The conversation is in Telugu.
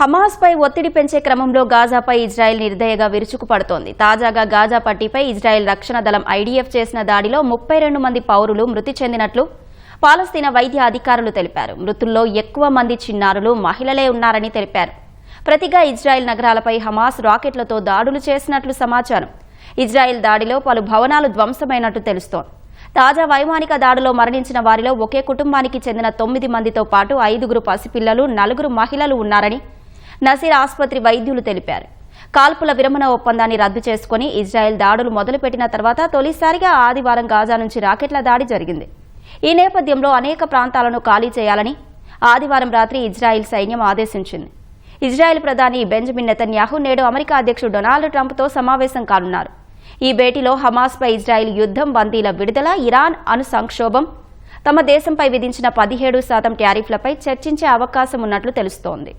హమాస్పై ఒత్తిడి పెంచే క్రమంలో గాజాపై ఇజ్రాయెల్ నిర్దయగా విరుచుకుపడుతోంది. తాజాగా గాజా పట్టీపై ఇజ్రాయెల్ రక్షణ దళం ఐడీఎఫ్ చేసిన దాడిలో ముప్పై రెండు మంది పౌరులు మృతి చెందినట్లు పాలస్తీనా వైద్య అధికారులు తెలిపారు. మృతుల్లో ఎక్కువ మంది చిన్నారులు మహిళలే ఉన్నారని తెలిపారు. ప్రతిగా ఇజ్రాయెల్ నగరాలపై హమాస్ రాకెట్లతో దాడులు చేసినట్లు సమాచారం. ఇజ్రాయెల్ దాడిలో పలు భవనాలు ధ్వంసమైనట్టు తెలుస్తోంది. తాజా వైమానిక దాడిలో మరణించిన వారిలో ఒకే కుటుంబానికి చెందిన తొమ్మిది మందితో పాటు ఐదుగురు పసిపిల్లలు నలుగురు మహిళలు ఉన్నారని నసీర్ ఆసుపత్రి వైద్యులు తెలిపారు. కాల్పుల విరమణ ఒప్పందాన్ని రద్దు చేసుకుని ఇజ్రాయెల్ దాడులు మొదలుపెట్టిన తర్వాత తొలిసారిగా ఆదివారం గాజా నుంచి రాకెట్ల దాడి జరిగింది. ఈ నేపథ్యంలో అనేక ప్రాంతాలను ఖాళీ చేయాలని ఆదివారం రాత్రి ఇజ్రాయెల్ సైన్యం ఆదేశించింది. ఇజ్రాయెల్ ప్రధాని బెంజమిన్ నెతన్యాహు నేడు అమెరికా అధ్యక్షుడు డొనాల్డ్ ట్రంప్తో సమావేశం కానున్నారు. ఈ భేటీలో హమాస్పై ఇజ్రాయెల్ యుద్ధం బందీల విడుదల ఇరాన్ అణు సంక్షోభం తమ దేశంపై విధించిన పదిహేడు శాతం ట్యారిఫ్లపై చర్చించే అవకాశం ఉన్నట్లు తెలుస్తోంది.